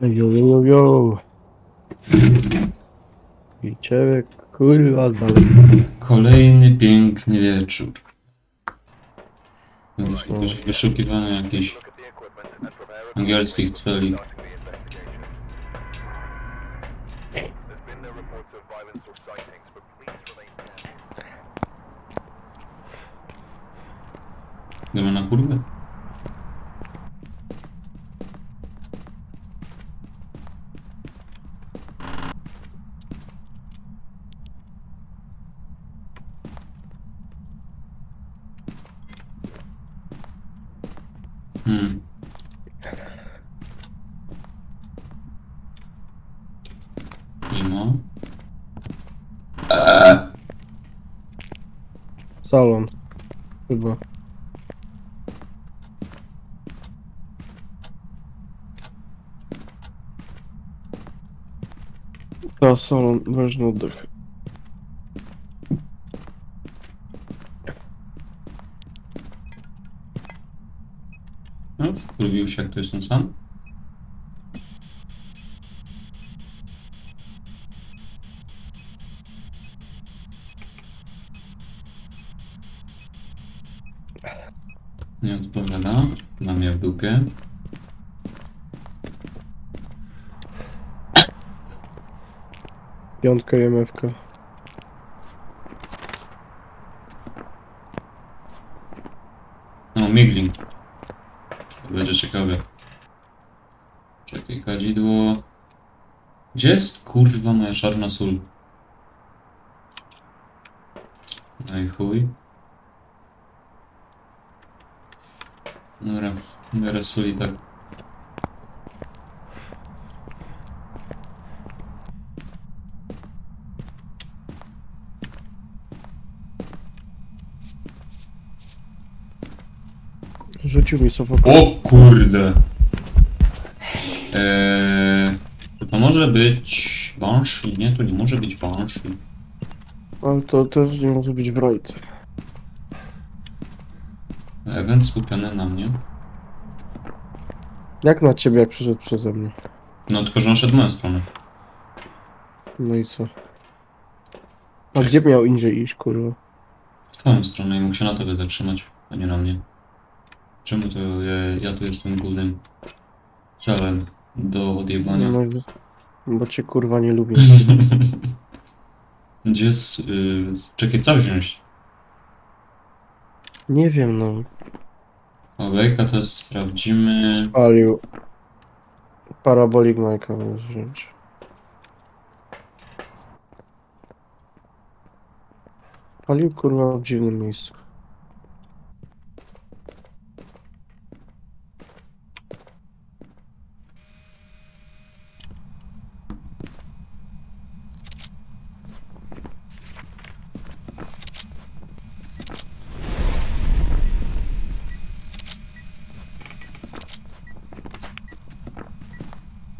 Jo, jo, jo, jo. Ciebie, kurwa, dalej. Kolejny piękny wieczór. Jakieś No. jakieś Wyszukiwanie jakichś angielskich celi. Idziemy na kurwę? Hmm. Mimo. Salon. Chyba. Ta, salon, ważny oddech. No, wkurwił się, jak tu jestem sam. Nie odpowiada. Mam mnie w dupie. Piątka i MFK. No, migling. Będzie ciekawe. Czekaj, kadzidło. Gdzie jest kurwa moja czarna sól? No i chuj. Dobra, biorę sól i tak. Rzucił mi. O kurde! Eee, to, to może być Banshee? Nie, to nie może być Banshee. Ale to też nie może być Wright. Event skupiony na mnie. Jak na ciebie, jak przyszedł przeze mnie? No tylko, że on szedł w moją stronę. No i co? A gdzie miał indziej iść, kurwa? W twoją stronę i mógł się na tobie zatrzymać, a nie na mnie. Czemu to ja, ja tu jestem głównym celem do odjebania? No, bo cię kurwa nie lubię. Gdzie jest... Yy, czekaj, co wziąć? Nie wiem, no. Olejka to sprawdzimy... Spalił. Parabolik Majka możesz wziąć. Palił kurwa w dziwnym miejscu.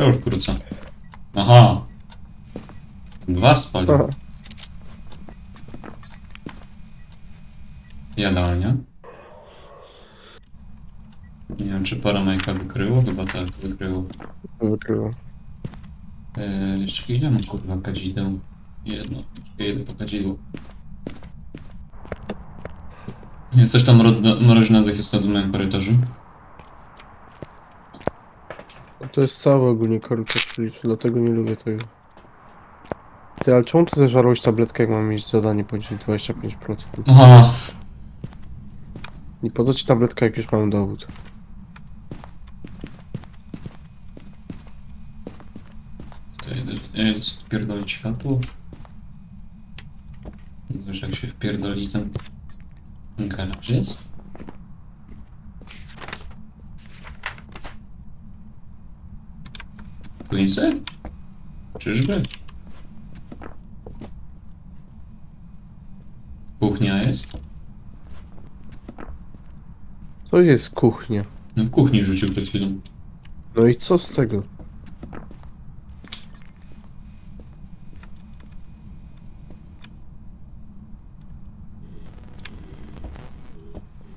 Ja już wrócę. Aha! Dwa spalił. Aha. Jadalnia. Nie wiem, czy paramajka wykryło? Chyba tak, wykryło. Wykryło. Eee, jeszcze ile mam kurwa kadzideł? Jedno, jedę po kadzidło. Nie, coś tam mro- mroźnego jest na moim korytarzu. To jest cały ogólnie korytarz liczy, dlatego nie lubię tego. Ty, ale czemu ty zeżarłeś tabletkę, jak mam mieć zadanie poniżej 25%? Aha! I po co ci tabletka, jak już mam dowód? To jedę, jedę sobie wpierdolić światło. Wiesz, jak się wpierdoli ten garaż jest? Quincy? Czyżby? Kuchnia jest? Co jest kuchnia? No w kuchni rzucił przed chwilą. No i co z tego?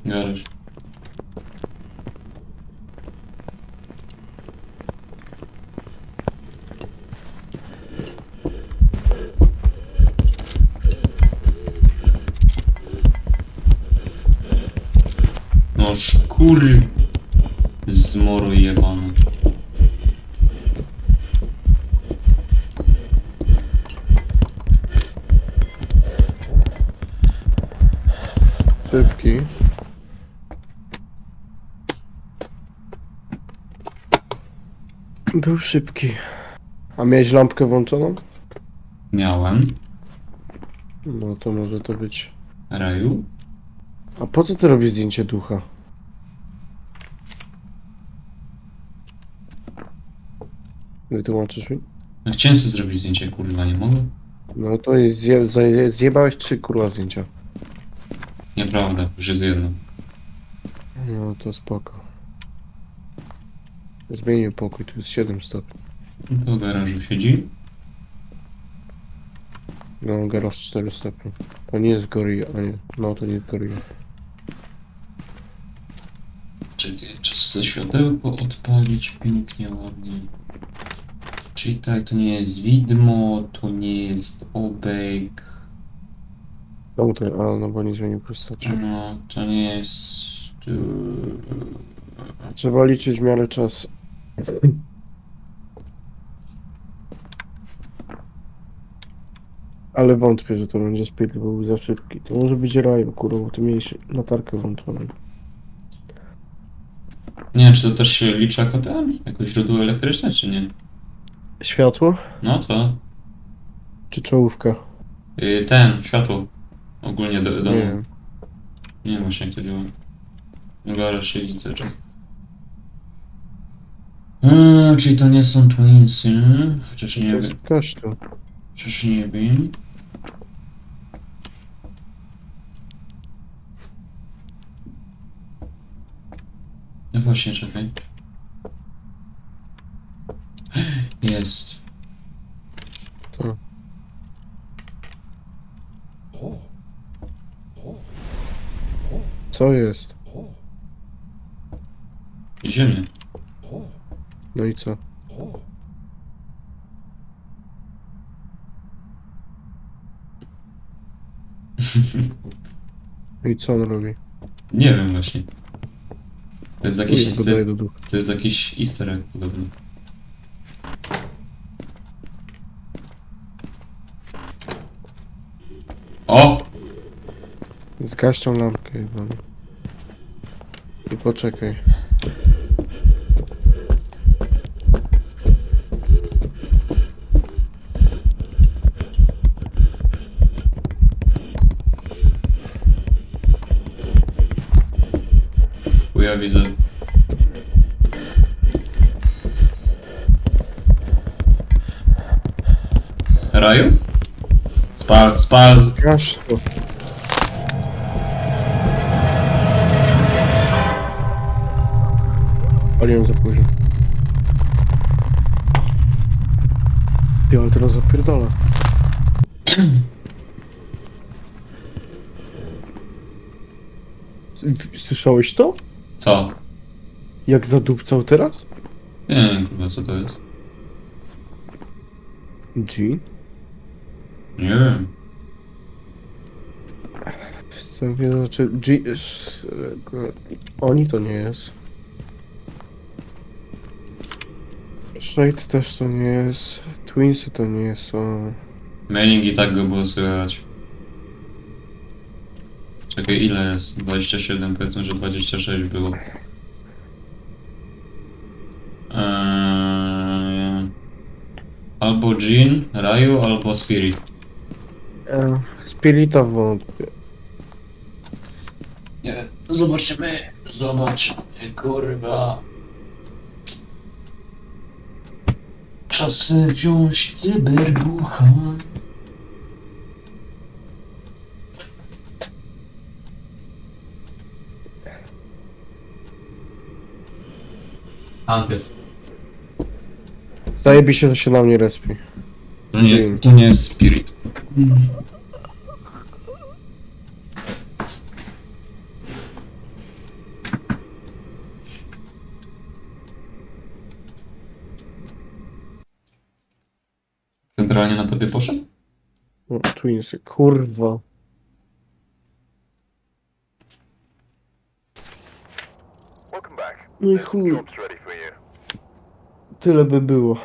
Garaż. No szkur... Zmoru jebany. Szybki. Był szybki. A miałeś lampkę włączoną? Miałem. No to może to być. Raju. A po co ty robisz zdjęcie ducha? Wytłumaczysz mi? No chciałem sobie zrobić zdjęcie, kurwa, nie mogę? No to jest zje, zje, zjebałeś trzy kurwa zdjęcia. Nieprawda, już jest jedno. No to spoko. Zmienił pokój, tu jest 7 stopni. Do garażu siedzi. No garaż 4 stopni. To nie jest gorilla, a nie. No to nie jest gorilla. Czekaj, czas ze światełko odpalić pięknie, ładnie. Czyli tak, to nie jest widmo, to nie jest obek. No to, a no bo nie zmienił postaci. No, to nie jest... yy, Trzeba liczyć w miarę czas. Ale wątpię, że to będzie speed, bo był za szybki. To może być raju, kurwa, bo ty miałeś latarkę włączoną. Nie wiem, czy to też się liczy jako ten? Jako źródło elektryczne, czy nie? Światło? No to... Czy czołówka? Yy, ten, światło. Ogólnie do, domu. Nie Nie, wiem. wiem właśnie to działa. Garaż siedzi cały czas. Eee, czyli to nie są twinsy, chociaż nie wiem. kościół. Chociaż nie wiem. No właśnie, czekaj. Jest. Co? Co jest? Ziemia. No i co? No i co on robi? Nie wiem właśnie. To jest jakiś, to, dodaje do ducha. to jest jakiś easter egg podobno. O! Zgaś tą lampkę, Iwan. I poczekaj. Chuja widzę. Raju? Spal, spal. Gaś to. Paliłem za późno. Ty, ale teraz zapierdolę. S- Słyszałeś to? Co? Jak zadupcał teraz? Nie wiem kurwa co to jest. G? Nie wiem. Wiesz Co nie znaczy G... sz- Oni to nie jest. Shade też to nie jest. Twinsy to nie są. Mailing i tak go było słychać. Czekaj, ile jest? 27, powiedzmy, że 26 było. Eee, albo Jean, Raju, albo Spirit. E, Spirita wątpię. Nie, zobaczymy, zobaczymy, kurwa. Czasy wziąć cyberbucha. Antes. Zajebi się, że się na mnie respi. To nie, to nie jest Spirit. Centralnie na tobie poszedł? No, Twinsy, kurwa. No i chuj, tyle by było.